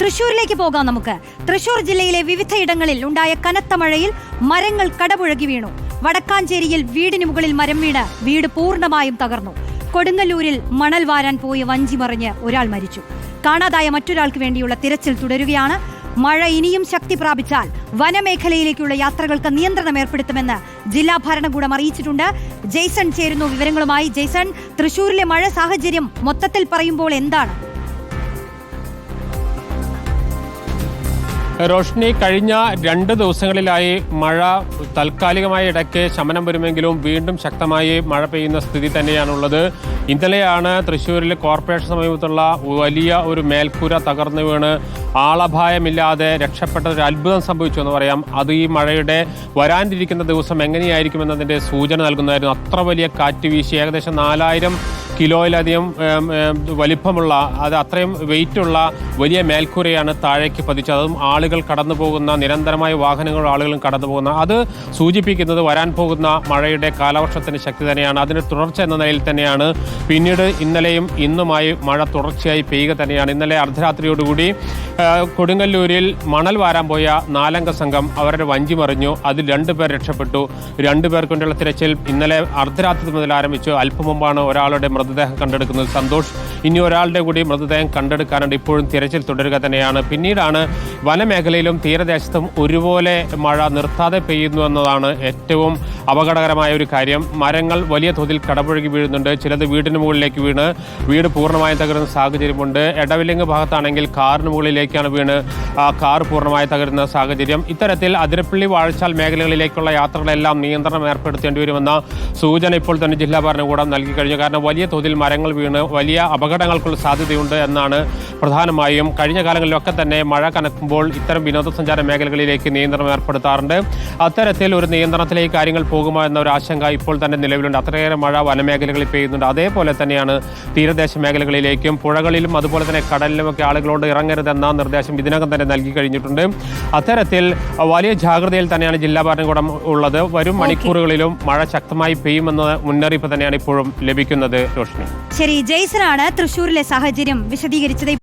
തൃശൂരിലേക്ക് പോകാം നമുക്ക്. തൃശൂർ ജില്ലയിലെ വിവിധയിടങ്ങളിൽ ഉണ്ടായ കനത്ത മഴയിൽ മരങ്ങൾ കടപുഴകി വീണു. വടക്കാഞ്ചേരിയിൽ വീടിന് മുകളിൽ മരം വീണ് വീട് പൂർണമായും തകർന്നു. കൊടുങ്ങല്ലൂരിൽ മണൽ വാരാൻ പോയി വഞ്ചി മറിഞ്ഞ് ഒരാൾ മരിച്ചു. കാണാതായ മറ്റൊരാൾക്ക് വേണ്ടിയുള്ള തിരച്ചിൽ തുടരുകയാണ്. മഴ ഇനിയും ശക്തി പ്രാപിച്ചാൽ വനമേഖലയിലേക്കുള്ള യാത്രകൾക്ക് നിയന്ത്രണം ഏർപ്പെടുത്തുമെന്ന് ജില്ലാ ഭരണകൂടം അറിയിച്ചിട്ടുണ്ട്. ജെയ്സൺ ചേരുന്നു വിവരങ്ങളുമായി. ജെയ്സൺ തൃശൂരിലെ മഴ സാഹചര്യം മൊത്തത്തിൽ പറയുമ്പോൾ എന്താണ്? റോഷ്നി കഴിഞ്ഞ രണ്ട് ദിവസങ്ങളിലായി മഴ താൽക്കാലികമായ ഇടയ്ക്ക് ശമനം വരുമെങ്കിലും വീണ്ടും ശക്തമായി മഴ പെയ്യുന്ന സ്ഥിതി തന്നെയാണുള്ളത്. ഇന്നലെയാണ് തൃശ്ശൂരിൽ കോർപ്പറേഷൻ സമീപത്തുള്ള വലിയ ഒരു മേൽക്കൂര തകർന്നു വീണ്. ആളഭായമില്ലാതെ രക്ഷപ്പെട്ട ഒരു അത്ഭുതം സംഭവിച്ചു എന്ന് പറയാം. അത് ഈ മഴയുടെ വരാനിരിക്കുന്ന ദിവസം എങ്ങനെയായിരിക്കുമെന്നതിന്റെ സൂചന നൽകുന്നതായിരുന്നു. അത്ര വലിയ കാറ്റ് വീശി ഏകദേശം നാലായിരം കിലോയിലധികം വലിപ്പമുള്ള അത് അത്രയും വെയിറ്റുള്ള വലിയ മേൽക്കൂരയാണ് താഴേക്ക് പതിച്ചത്. അതും ആളുകൾ കടന്നു പോകുന്ന നിരന്തരമായ വാഹനങ്ങളും ആളുകളും കടന്നു പോകുന്ന അത് സൂചിപ്പിക്കുന്നത് വരാൻ പോകുന്ന മഴയുടെ കാലവർഷത്തിന്റെ ശക്തി തന്നെയാണ്. അതിന് തുടർച്ച എന്ന നിലയിൽ തന്നെയാണ്. പിന്നീട് ഇന്നലെയും ഇന്നുമായി മഴ തുടർച്ചയായി പെയ്യുക തന്നെയാണ്. ഇന്നലെ അർദ്ധരാത്രിയോടുകൂടി കൊടുങ്ങല്ലൂരിൽ മണൽ വാരാൻ പോയ നാലംഗ സംഘം അവരുടെ വഞ്ചി മറിഞ്ഞു. അതിൽ രണ്ടുപേർ രക്ഷപ്പെട്ടു. രണ്ടുപേർ കൊണ്ടുള്ള തിരച്ചിൽ ഇന്നലെ അർദ്ധരാത്രി മുതൽ ആരംഭിച്ചു. അല്പം മുമ്പാണ് ഒരാളുടെ മൃതദേഹം കണ്ടെടുക്കുന്നത് സന്തോഷ്. ഇനി ഒരാളുടെ കൂടി മൃതദേഹം കണ്ടെടുക്കാനുണ്ട്. ഇപ്പോഴും തിരച്ചിൽ തുടരുക തന്നെയാണ്. പിന്നീടാണ് വനമേഖലയിലും തീരദേശത്തും ഒരുപോലെ മഴ നിർത്താതെ പെയ്യുന്നു എന്നതാണ് ഏറ്റവും അപകടകരമായ ഒരു കാര്യം. മരങ്ങൾ വലിയ തോതിൽ കടപുഴകി വീഴുന്നുണ്ട്. ചിലത് വീടിന് മുകളിലേക്ക് വീണ്. വീട് പൂർണമായും തകരുന്ന സാഹചര്യമുണ്ട്. എടവിലങ്ങ് ഭാഗത്താണെങ്കിൽ കാറിന് മുകളിലേക്കാണ് വീണ്. ആ കാർ പൂർണമായി തകരുന്ന സാഹചര്യം. ഇത്തരത്തിൽ അതിരപ്പള്ളി വാഴച്ചാൽ മേഖലകളിലേക്കുള്ള യാത്രകളെല്ലാം നിയന്ത്രണം ഏർപ്പെടുത്തേണ്ടി വരുമെന്ന സൂചന ഇപ്പോൾ തന്നെ ജില്ലാ ഭരണകൂടം നൽകി കഴിഞ്ഞു. കാരണം വലിയ തോതിൽ മരങ്ങൾ വീണ് വലിയ അപകടങ്ങൾക്കുള്ള സാധ്യതയുണ്ട് എന്നാണ് പ്രധാനമായും കഴിഞ്ഞ കാലങ്ങളിലൊക്കെ തന്നെ മഴ കനക്കുമ്പോൾ ഇത്തരം വിനോദസഞ്ചാര മേഖലകളിലേക്ക് നിയന്ത്രണം ഏർപ്പെടുത്താറുണ്ട്. അത്തരത്തിൽ ഒരു നിയന്ത്രണത്തിലേക്ക് കാര്യങ്ങൾ പോകുമോ എന്ന ഒരു ആശങ്ക ഇപ്പോൾ തന്നെ നിലവിലുണ്ട്. അത്രയേറെ മഴ വനമേഖലകളിൽ പെയ്യുന്നുണ്ട്. അതേപോലെ തന്നെയാണ് തീരദേശ മേഖലകളിലേക്കും പുഴകളിലും അതുപോലെ തന്നെ കടലിലുമൊക്കെ ആളുകളോട് ഇറങ്ങരുതെന്ന നിർദ്ദേശം ഇതിനകം തന്നെ നൽകി കഴിഞ്ഞിട്ടുണ്ട്. അത്തരത്തിൽ വലിയ ജാഗ്രതയിൽ തന്നെയാണ് ജില്ലാ ഭരണകൂടം ഉള്ളത്. വരും മണിക്കൂറുകളിലും മഴ ശക്തമായി പെയ്യുമെന്ന മുന്നറിയിപ്പ് തന്നെയാണ് ഇപ്പോഴും ലഭിക്കുന്നത് രോഷ്ണി ശരി ജെയ്സനാണ് തൃശൂരിലെ സാഹചര്യം വിശദീകരിച്ചത്.